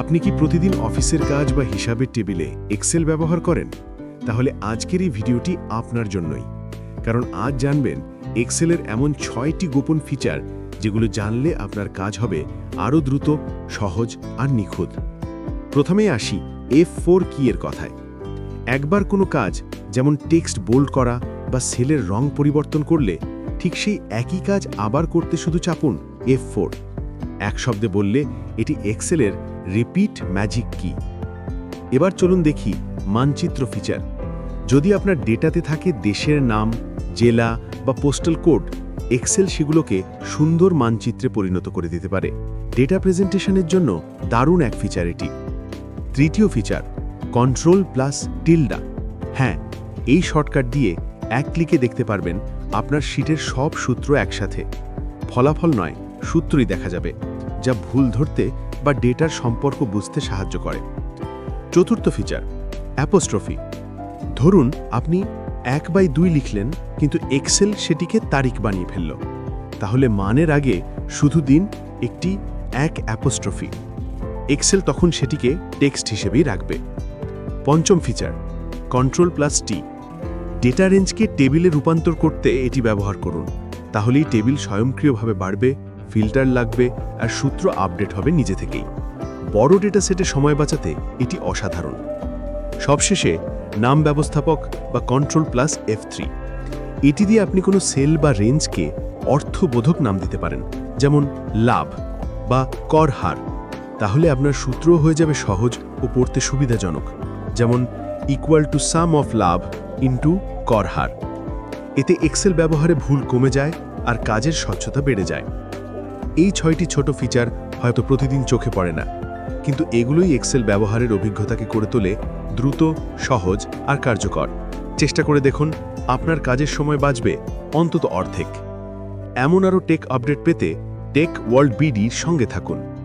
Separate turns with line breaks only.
আপনি কি প্রতিদিন অফিসের কাজ বা হিসাবের টেবিলে এক্সেল ব্যবহার করেন? তাহলে আজকের এই ভিডিওটি আপনার জন্যই। কারণ আজ জানবেন এক্সেলের এমন ছয়টি গোপন ফিচার যেগুলো জানলে আপনার কাজ হবে আরও দ্রুত, সহজ আর নিখুঁত। প্রথমেই আসি এফ ফোর কি এর কথায়। একবার কোনো কাজ, যেমন টেক্সট বোল্ড করা বা সেলের রং পরিবর্তন করলে, ঠিক সেই একই কাজ আবার করতে শুধু চাপুন এফ ফোর এক শব্দে বললে, এটি এক্সেলের রিপিট ম্যাজিক কি? এবার চলুন দেখি মানচিত্র ফিচার। যদি আপনার ডেটাতে থাকে দেশের নাম, জেলা বা পোস্টাল কোড, এক্সেল সেগুলোকে সুন্দর মানচিত্রে পরিণত করে দিতে পারে। ডেটা প্রেজেন্টেশনের জন্য দারুণ এক ফিচার এটি। তৃতীয় ফিচার, কন্ট্রোল প্লাস টিল্ডা। হ্যাঁ এই শর্টকাট দিয়ে এক ক্লিকে দেখতে পারবেন আপনার শীটের সব সূত্র একসাথে। ফলাফল নয়, সূত্রই দেখা যাবে, যা ভুল ধরতে বা ডেটার সম্পর্ক বুঝতে সাহায্য করে। চতুর্থ ফিচার অ্যাপোস্ট্রফি ধরুন, আপনি এক বাই দুই লিখলেন, কিন্তু এক্সেল সেটিকে তারিখ বানিয়ে ফেলল। তাহলে মানের আগে শুধু দিন একটি এক অ্যাপোস্ট্রফি এক্সেল তখন সেটিকে টেক্সট হিসেবেই রাখবে। পঞ্চম feature control plus T data রেঞ্জকে টেবিলে রূপান্তর করতে এটি ব্যবহার করুন। তাহলেই টেবিল স্বয়ংক্রিয়ভাবে বাড়বে ফিল্টার লাগবে আর সূত্র আপডেট হবে নিজে থেকেই। বড় ডেটা সেটে সময় বাঁচাতে এটি অসাধারণ। সবশেষে, নাম ব্যবস্থাপক বা কন্ট্রোল প্লাস এফ থ্রি এটি দিয়ে আপনি কোনো সেল বা রেঞ্জকে অর্থবোধক নাম দিতে পারেন, যেমন লাভ বা কর হার। তাহলে আপনার সূত্রও হয়ে যাবে সহজ ও পড়তে সুবিধাজনক, যেমন ইকুয়াল টু সাম অফ লাভ ইন্টু কর হার। এতে এক্সেল ব্যবহারে ভুল কমে যায় আর কাজের স্বচ্ছতা বেড়ে যায়। এই ছয়টি ছোট ফিচার হয়তো প্রতিদিন চোখে পড়ে না। কিন্তু এগুলোই এক্সেল ব্যবহারের অভিজ্ঞতাকে করে তোলে দ্রুত, সহজ আর কার্যকর। চেষ্টা করে দেখুন, আপনার কাজের সময় বাঁচবে অন্তত অর্ধেক। এমন আরও টেক আপডেট পেতে টেক ওয়ার্ল্ড বিডির সঙ্গে থাকুন।